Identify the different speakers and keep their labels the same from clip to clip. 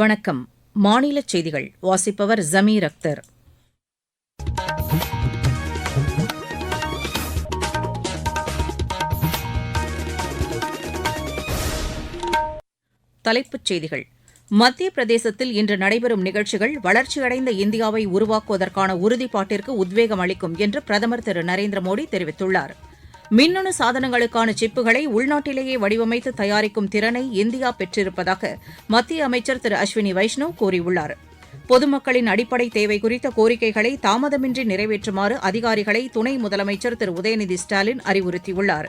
Speaker 1: வணக்கம் மாநில செய்திகள் வாசிப்பவர் ஜமீர் அக்தர் தலைப்புச் செய்திகள் மத்திய பிரதேசத்தில் இன்று நடைபெறும் நிகழ்ச்சிகள் வளர்ச்சியடைந்த இந்தியாவை உருவாக்குவதற்கான உறுதிப்பாட்டிற்கு உத்வேகம் அளிக்கும் என்று பிரதமர் திரு நரேந்திர மோடி தெரிவித்துள்ளாா் மின்னணு சாதனங்களுக்கான சிப்புகளை உள்நாட்டிலேயே வடிவமைத்து தயாரிக்கும் திறனை இந்தியா பெற்றிருப்பதாக மத்திய அமைச்சர் திரு அஸ்வினி வைஷ்ணவ் கூறியுள்ளார் பொதுமக்களின் அடிப்படை தேவை குறித்த கோரிக்கைகளை தாமதமின்றி நிறைவேற்றுமாறு அதிகாரிகளை துணை முதலமைச்சர் திரு உதயநிதி ஸ்டாலின் அறிவுறுத்தியுள்ளார்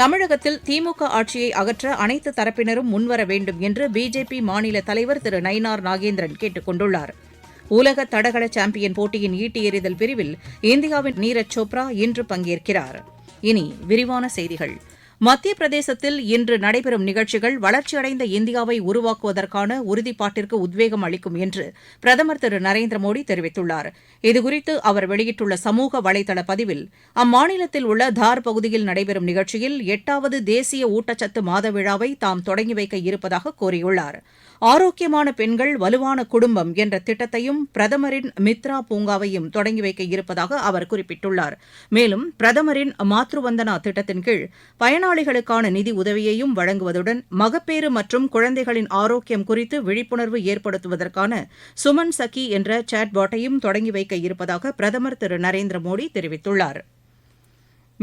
Speaker 1: தமிழகத்தில் திமுக ஆட்சியை அகற்ற அனைத்து தரப்பினரும் முன்வர வேண்டும் என்று பிஜேபி மாநில தலைவர் திரு நயினார் நாகேந்திரன் கேட்டுக் கொண்டுள்ளார் உலக தடகள சாம்பியன் போட்டியின் ஈட்டி எறிதல் பிரிவில் இந்தியாவின் நீரஜ் சோப்ரா இன்று பங்கேற்கிறாா் இனி விரிவான செய்திகள் மத்திய பிரதேசத்தில் இன்று நடைபெறும் நிகழ்ச்சிகள் வளர்ச்சியடைந்த இந்தியாவை உருவாக்குவதற்கான உறுதிப்பாட்டிற்கு உத்வேகம் அளிக்கும் என்று பிரதமர் திரு நரேந்திர மோடி தெரிவித்துள்ளார் இதுகுறித்து அவர் வெளியிட்டுள்ள சமூக வலைதள பதிவில் அம்மாநிலத்தில் உள்ள தார் பகுதியில் நடைபெறும் நிகழ்ச்சியில் எட்டாவது தேசிய ஊட்டச்சத்து மாத விழாவை தாம் தொடங்கி வைக்க இருப்பதாக கூறியுள்ளாா் ஆரோக்கியமான பெண்கள் வலுவான குடும்பம் என்ற திட்டத்தையும் பிரதமரின் மித்ரா பூங்காவையும் தொடங்கி வைக்க இருப்பதாக அவர் குறிப்பிட்டுள்ளார் மேலும் பிரதமரின் மாத்ருவந்தனா திட்டத்தின் கீழ் பயனாளிகளுக்கான நிதி உதவியையும் வழங்குவதுடன் மகப்பேறு மற்றும் குழந்தைகளின் ஆரோக்கியம் குறித்து விழிப்புணர்வு ஏற்படுத்துவதற்கான சுமன் சகி என்ற சாட்பாட்டையும் தொடங்கி வைக்க இருப்பதாக பிரதமர் திரு நரேந்திர மோடி தெரிவித்துள்ளாா்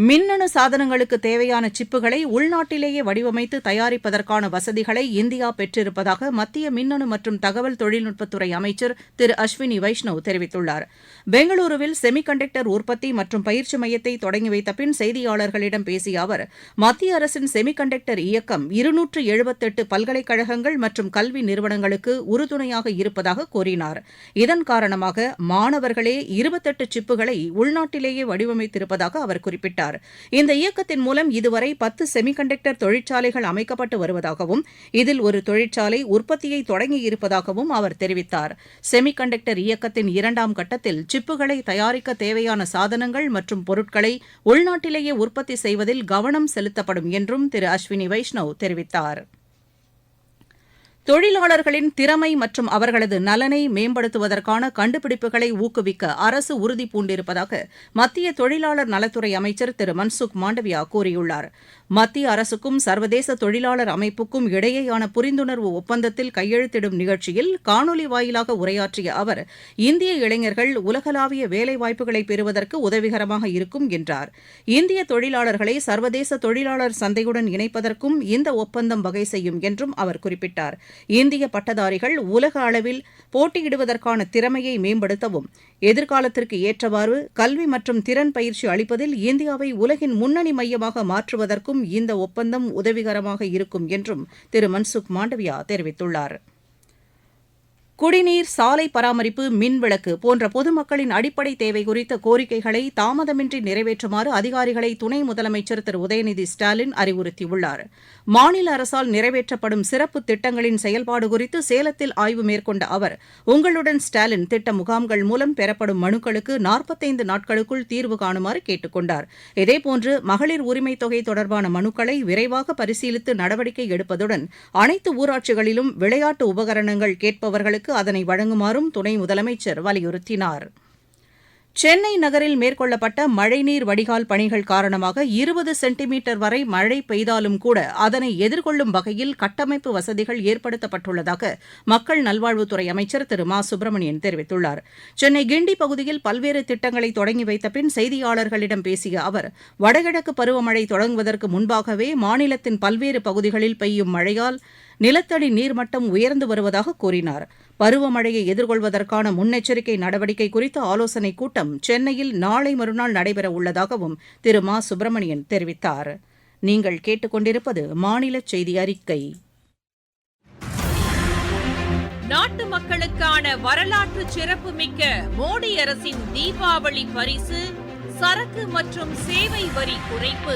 Speaker 1: மின்னணு சாதனங்களுக்கு தேவையான சிப்புகளை உள்நாட்டிலேயே வடிவமைத்து தயாரிப்பதற்கான வசதிகளை இந்தியா பெற்றிருப்பதாக மத்திய மின்னணு மற்றும் தகவல் தொழில்நுட்பத்துறை அமைச்சர் திரு அஸ்வினி வைஷ்ணவ் தெரிவித்துள்ளார் பெங்களூருவில் செமிகண்டக்டர் உற்பத்தி மற்றும் பயிற்சி மையத்தை தொடங்கி வைத்த பின் செய்தியாளர்களிடம் பேசிய அவர் மத்திய அரசின் செமிகண்டக்டர் இயக்கம் இருநூற்று எழுபத்தெட்டு பல்கலைக்கழகங்கள் மற்றும் கல்வி நிறுவனங்களுக்கு உறுதுணையாக இருப்பதாக கூறினார் இதன் காரணமாக மாணவர்களே இருபத்தெட்டு சிப்புகளை உள்நாட்டிலேயே வடிவமைத்திருப்பதாக அவர் குறிப்பிட்டார் தெரிவித்தார் இந்த இயக்கத்தின் மூலம் இதுவரை பத்து செமிகண்டக்டர் தொழிற்சாலைகள் அமைக்கப்பட்டு வருவதாகவும் இதில் ஒரு தொழிற்சாலை உற்பத்தியை தொடங்கியிருப்பதாகவும் அவர் தெரிவித்தார் செமிகண்டக்டர் இயக்கத்தின் இரண்டாம் கட்டத்தில் சிப்புகளை தயாரிக்க தேவையான சாதனங்கள் மற்றும் பொருட்களை உள்நாட்டிலேயே உற்பத்தி செய்வதில் கவனம் செலுத்தப்படும் என்றும் திரு அஸ்வினி வைஷ்ணவ் தெரிவித்தாா் தொழிலாளர்களின் திறமை மற்றும் அவர்களது நலனை மேம்படுத்துவதற்கான கண்டுபிடிப்புகளை ஊக்குவிக்க அரசு உறுதி பூண்டிருப்பதாக மத்திய தொழிலாளர் நலத்துறை அமைச்சர் திரு மன்சுக் மாண்டவியா கூறியுள்ளார் மத்திய அரசுக்கும் சர்வதேச தொழிலாளர் அமைப்புக்கும் இடையேயான புரிந்துணர்வு ஒப்பந்தத்தில் கையெழுத்திடும் நிகழ்ச்சியில் காணொலி வாயிலாக உரையாற்றிய அவர் இந்திய இளைஞர்கள் உலகளாவிய வேலைவாய்ப்புகளை பெறுவதற்கு உதவிகரமாக இருக்கும் என்றார் இந்திய தொழிலாளர்களை சர்வதேச தொழிலாளர் சந்தையுடன் இணைப்பதற்கும் இந்த ஒப்பந்தம் வகை செய்யும் என்றும் அவர் குறிப்பிட்டார் இந்திய பட்டதாரிகள் உலக அளவில் போட்டியிடுவதற்கான திறமையை மேம்படுத்தவும் எதிர்காலத்திற்கு ஏற்றவாறு கல்வி மற்றும் திறன் பயிற்சி அளிப்பதில் இந்தியாவை உலகின் முன்னணி மையமாக மாற்றுவதற்கும் இந்த ஒப்பந்தம் உதவிகரமாக இருக்கும் என்றும் திரு மன்சுக் மாண்டவியா தெரிவித்துள்ளாா் குடிநீர் சாலை பராமரிப்பு மின்விளக்கு போன்ற பொதுமக்களின் அடிப்படை தேவை குறித்த கோரிக்கைகளை தாமதமின்றி நிறைவேற்றுமாறு அதிகாரிகளை துணை முதலமைச்சர் திரு உதயநிதி ஸ்டாலின் அறிவுறுத்தியுள்ளார் மாநில அரசால் நிறைவேற்றப்படும் சிறப்பு திட்டங்களின் செயல்பாடு குறித்து சேலத்தில் ஆய்வு மேற்கொண்ட அவர் உங்களுடன் ஸ்டாலின் திட்ட முகாம்கள் மூலம் பெறப்படும் மனுக்களுக்கு நாற்பத்தைந்து நாட்களுக்குள் தீர்வு காணுமாறு கேட்டுக் கொண்டார் இதேபோன்று மகளிர் உரிமை தொகை தொடர்பான மனுக்களை விரைவாக பரிசீலித்து நடவடிக்கை எடுப்பதுடன் அனைத்து ஊராட்சிகளிலும் விளையாட்டு உபகரணங்கள் கேட்பவர்களுக்கு அரசுக்கு அதனை வழங்குமாறும் துணை முதலமைச்சர் வலியுறுத்தினார் சென்னை நகரில் மேற்கொள்ளப்பட்ட மழைநீர் வடிகால் பணிகள் காரணமாக இருபது சென்டிமீட்டர் வரை மழை பெய்தாலும் கூட அதனை எதிர்கொள்ளும் வகையில் கட்டமைப்பு வசதிகள் ஏற்படுத்தப்பட்டுள்ளதாக மக்கள் நல்வாழ்வுத்துறை அமைச்சர் திரு மா சுப்பிரமணியன் தெரிவித்துள்ளார் சென்னை கிண்டி பகுதியில் பல்வேறு திட்டங்களை தொடங்கி வைத்த பின் செய்தியாளர்களிடம் பேசிய அவர் வடகிழக்கு பருவமழை தொடங்குவதற்கு முன்பாகவே மாநிலத்தின் பல்வேறு பகுதிகளில் பெய்யும் மழையால் நிலத்தடி நீர்மட்டம் உயர்ந்து வருவதாக கூறினார் பருவமழையை எதிர்கொள்வதற்கான முன்னெச்சரிக்கை நடவடிக்கை குறித்த ஆலோசனைக் கூட்டம் சென்னையில் நாளை மறுநாள் நடைபெற உள்ளதாகவும் திரு மா சுப்பிரமணியன் தெரிவித்தார் நீங்கள் கேட்டுக்கொண்டிருப்பது மாநில செய்தி அறிக்கை
Speaker 2: நாட்டு மக்களுக்கான வரலாற்று சிறப்புமிக்க மோடி அரசின் தீபாவளி பரிசு சரக்கு மற்றும் சேவை வரி குறைப்பு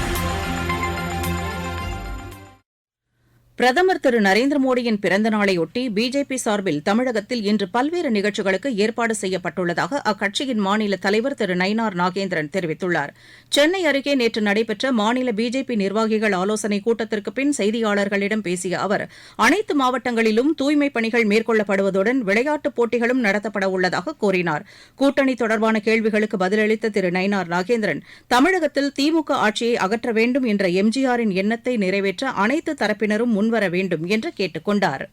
Speaker 1: பிரதமர் திரு நரேந்திர மோடியின் பிறந்த நாளையொட்டி பிஜேபி சார்பில் தமிழகத்தில் இன்று பல்வேறு நிகழ்ச்சிகளுக்கு ஏற்பாடு செய்யப்பட்டுள்ளதாக அக்கட்சியின் மாநில தலைவர் திரு நயினார் நாகேந்திரன் தெரிவித்துள்ளார் சென்னை அருகே நேற்று நடைபெற்ற மாநில பிஜேபி நிர்வாகிகள் ஆலோசனைக் கூட்டத்திற்கு பின் செய்தியாளர்களிடம் பேசிய அவர் அனைத்து மாவட்டங்களிலும் தூய்மைப் பணிகள் மேற்கொள்ளப்படுவதுடன் விளையாட்டுப் போட்டிகளும் நடத்தப்பட உள்ளதாக கூறினார் கூட்டணி தொடர்பான கேள்விகளுக்கு பதிலளித்த திரு நயினார் நாகேந்திரன் தமிழகத்தில் திமுக ஆட்சியை அகற்ற வேண்டும் என்ற எம்ஜிஆரின் எண்ணத்தை நிறைவேற்ற அனைத்து தரப்பினரும் முன் முன்வர வேண்டும் என்று கேட்டுக்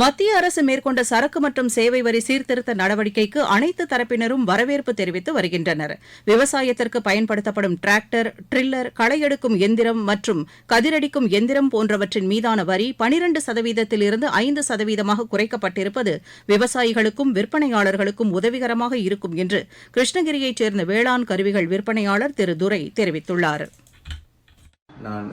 Speaker 1: மத்திய அரசு மேற்கொண்ட சரக்கு மற்றும் சேவை வரி சீர்திருத்த நடவடிக்கைக்கு அனைத்து தரப்பினரும் வரவேற்பு தெரிவித்து வருகின்றனர் விவசாயத்திற்கு பயன்படுத்தப்படும் டிராக்டர் ட்ரில்லர் களை எடுக்கும் எந்திரம் மற்றும் கதிரடிக்கும் எந்திரம் போன்றவற்றின் மீதான வரி பனிரண்டு சதவீதத்திலிருந்து ஐந்து சதவீதமாக குறைக்கப்பட்டிருப்பது விவசாயிகளுக்கும் விற்பனையாளர்களுக்கும் உதவிகரமாக இருக்கும் என்று கிருஷ்ணகிரியைச் சேர்ந்த வேளாண் கருவிகள் விற்பனையாளர் திரு துரை தெரிவித்துள்ளாா்
Speaker 3: நான்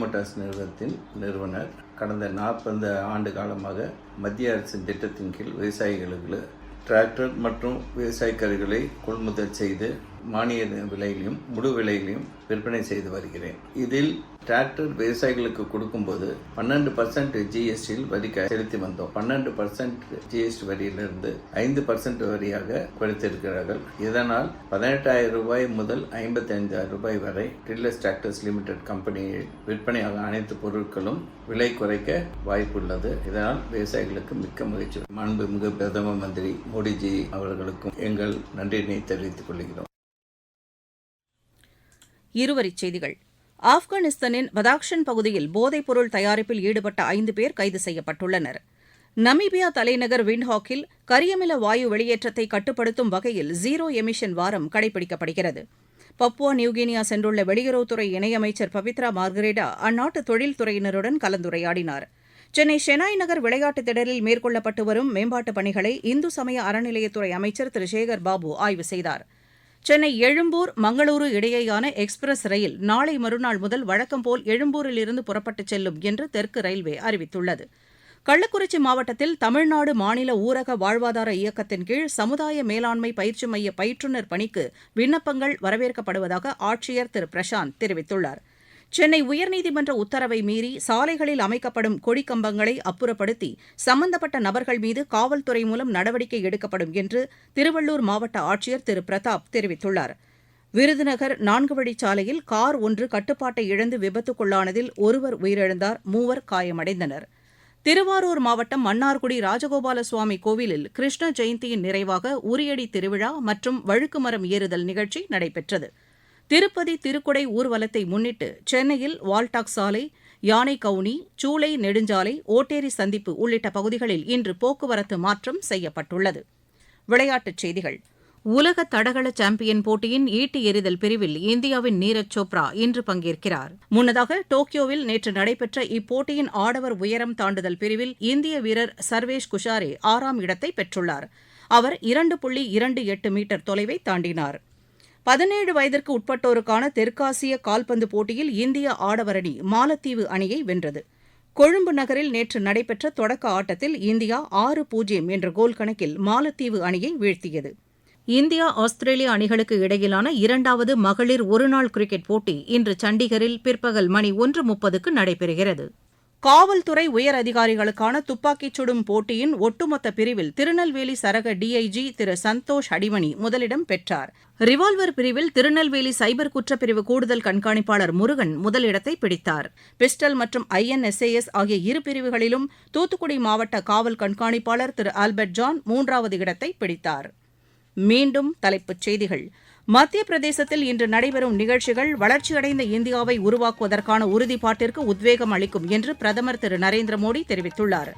Speaker 3: மோட்டார்ஸ் நிறுவனத்தின் நிறுவனர் கடந்த நாற்பது ஆண்டு காலமாக மத்திய அரசின் திட்டத்தின் கீழ் விவசாயிகளுக்கு டிராக்டர் மற்றும் விவசாய கருவிகளை கொள்முதல் செய்து மானிய விலையிலையும் முழு விலையிலையும் விற்பனை செய்து வருகிறேன் இதில் டிராக்டர் விவசாயிகளுக்கு கொடுக்கும்போது பன்னெண்டு பர்சன்ட் ஜிஎஸ்டியில் வரி செலுத்தி வந்தோம் பன்னெண்டு பர்சன்ட் ஜிஎஸ்டி வரியிலிருந்து ஐந்து பர்சன்ட் வரியாக குறைத்திருக்கிறார்கள் இதனால் பதினெட்டாயிரம் ரூபாய் முதல் ஐம்பத்தி ஐந்தாயிரம் ரூபாய் வரை டில்லஸ் டிராக்டர்ஸ் லிமிடெட் கம்பெனியில் விற்பனையாக அனைத்து பொருட்களும் விலை குறைக்க வாய்ப்புள்ளது இதனால் விவசாயிகளுக்கு மிக்க மகிழ்ச்சி மாண்புமிகு பிரதம மந்திரி மோடிஜி அவர்களுக்கும் எங்கள் நன்றியினை தெரிவித்துக் கொள்கிறோம்
Speaker 1: இருவரிச் செய்திகள் ஆப்கானிஸ்தானின் பதாக்ஷன் பகுதியில் போதைப்பொருள் தயாரிப்பில் ஈடுபட்ட ஐந்து பேர் கைது செய்யப்பட்டுள்ளனர் நமீபியா தலைநகர் விண்ட்ஹாக்கில் கரியமில வாயு வெளியேற்றத்தை கட்டுப்படுத்தும் வகையில் ஜீரோ எமிஷன் வாரம் கடைபிடிக்கப்படுகிறது பப்புவா நியூகினியா சென்றுள்ள வெளியுறவுத்துறை இணையமைச்சர் பவித்ரா மார்கரேடா அந்நாட்டு தொழில்துறையினருடன் கலந்துரையாடினார் சென்னை ஷெனாய் நகர் விளையாட்டுத் திடலில் மேற்கொள்ளப்பட்டு வரும் மேம்பாட்டுப் பணிகளை இந்து சமய அறநிலையத்துறை அமைச்சர் திரு சேகர் பாபு ஆய்வு செய்தாா் சென்னை எழும்பூர் மங்களூரு இடையேயான எக்ஸ்பிரஸ் ரயில் நாளை மறுநாள் முதல் வழக்கம்போல் எழும்பூரிலிருந்து புறப்பட்டுச் செல்லும் என்று தெற்கு ரயில்வே அறிவித்துள்ளது கள்ளக்குறிச்சி மாவட்டத்தில் தமிழ்நாடு மாநில ஊரக வாழ்வாதார இயக்கத்தின் கீழ் சமுதாய மேலாண்மை பயிற்சி மைய பயிற்றுநர் பணிக்கு விண்ணப்பங்கள் வரவேற்கப்படுவதாக ஆட்சியர் திரு பிரசாந்த் தெரிவித்துள்ளாா் சென்னை உயர்நீதிமன்ற உத்தரவை மீறி சாலைகளில் அமைக்கப்படும் கொடிக்கம்பங்களை அப்புறப்படுத்தி சம்பந்தப்பட்ட நபர்கள் மீது காவல்துறை மூலம் நடவடிக்கை எடுக்கப்படும் என்று திருவள்ளூர் மாவட்ட ஆட்சியர் திரு பிரதாப் தெரிவித்துள்ளார் விருதுநகர் நான்கு வழிச்சாலையில் கார் ஒன்று கட்டுப்பாட்டை இழந்து விபத்துக்குள்ளானதில் ஒருவர் உயிரிழந்தார் மூவர் காயமடைந்தனர் திருவாரூர் மாவட்டம் மன்னார்குடி ராஜகோபால சுவாமி கோவிலில் கிருஷ்ண ஜெயந்தியின் நிறைவாக உரியடி திருவிழா மற்றும் வழுக்குமரம் ஏறுதல் நிகழ்ச்சி நடைபெற்றது திருப்பதி திருக்குடை ஊர்வலத்தை முன்னிட்டு சென்னையில் வால்டாக் சாலை யானை கவுனி சூளை நெடுஞ்சாலை ஓட்டேரி சந்திப்பு உள்ளிட்ட பகுதிகளில் இன்று போக்குவரத்து மாற்றம் செய்யப்பட்டுள்ளது விளையாட்டுச் செய்திகள் உலக தடகள சாம்பியன் போட்டியின் ஈட்டி எறிதல் பிரிவில் இந்தியாவின் நீரஜ் சோப்ரா இன்று பங்கேற்கிறார் முன்னதாக டோக்கியோவில் நேற்று நடைபெற்ற இப்போட்டியின் ஆடவர் உயரம் தாண்டுதல் பிரிவில் இந்திய வீரர் சர்வேஷ் குஷாரே ஆறாம் இடத்தை பெற்றுள்ளார் அவர் இரண்டு புள்ளி இரண்டு எட்டு மீட்டர் தொலைவை தாண்டினாா் பதினேழு வயதிற்கு உட்பட்டோருக்கான தெற்காசிய கால்பந்து போட்டியில் இந்திய ஆடவர் அணி மாலத்தீவு அணியை வென்றது கொழும்பு நகரில் நேற்று நடைபெற்ற தொடக்க ஆட்டத்தில் இந்தியா ஆறு பூஜ்ஜியம் என்ற கோல் கணக்கில் மாலத்தீவு அணியை வீழ்த்தியது இந்தியா ஆஸ்திரேலியா அணிகளுக்கு இடையிலான இரண்டாவது மகளிர் ஒருநாள் கிரிக்கெட் போட்டி இன்று சண்டிகரில் பிற்பகல் மணி ஒன்று முப்பதுக்கு நடைபெறுகிறது காவல்துறை உயர் அதிகாரிகளுக்கான துப்பாக்கிச் சுடும் போட்டியின் ஒட்டுமொத்த பிரிவில் திருநெல்வேலி சரக டிஐஜி திரு சந்தோஷ் அடிமணி முதலிடம் பெற்றார் ரிவால்வர் பிரிவில் திருநெல்வேலி சைபர் குற்றப்பிரிவு கூடுதல் கண்காணிப்பாளர் முருகன் முதலிடத்தை பிடித்தார் பிஸ்டல் மற்றும் ஐஎன்எஸ்ஏஎஸ் ஆகிய இரு பிரிவுகளிலும் தூத்துக்குடி மாவட்ட காவல் கண்காணிப்பாளர் திரு ஆல்பர்ட் ஜான் மூன்றாவது இடத்தை பிடித்தார் மீண்டும் தலைப்புச் செய்திகள் மத்திய பிரதேசத்தில் இன்று நடைபெறும் நிகழ்ச்சிகள் வளர்ச்சியடைந்த இந்தியாவை உருவாக்குவதற்கான உறுதிப்பாட்டிற்கு உத்வேகம் அளிக்கும் என்று பிரதமர் திரு நரேந்திர மோடி தெரிவித்துள்ளார்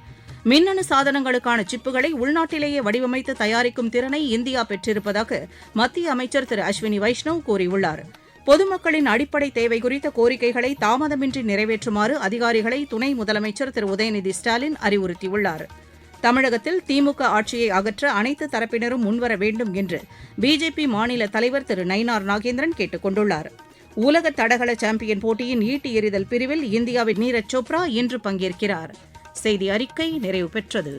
Speaker 1: மின்னணு சாதனங்களுக்கான சிப்புகளை உள்நாட்டிலேயே வடிவமைத்து தயாரிக்கும் திறனை இந்தியா பெற்றிருப்பதாக மத்திய அமைச்சர் திரு அஸ்வினி வைஷ்ணவ் கூறியுள்ளார் பொதுமக்களின் அடிப்படை தேவை குறித்த கோரிக்கைகளை தாமதமின்றி நிறைவேற்றுமாறு அதிகாரிகளை துணை முதலமைச்சர் திரு உதயநிதி ஸ்டாலின் அறிவுறுத்தியுள்ளாா் தமிழகத்தில் திமுக ஆட்சியை அகற்ற அனைத்து தரப்பினரும் முன்வர வேண்டும் என்று பிஜேபி மாநில தலைவர் திரு நயினார் நாகேந்திரன் கேட்டுக் கொண்டுள்ளார் உலக தடகள சாம்பியன் போட்டியின் ஈட்டி எறிதல் பிரிவில் இந்தியாவின் நீரஜ் சோப்ரா இன்று பங்கேற்கிறார் செய்தி அறிக்கை நிறைவு பெற்றது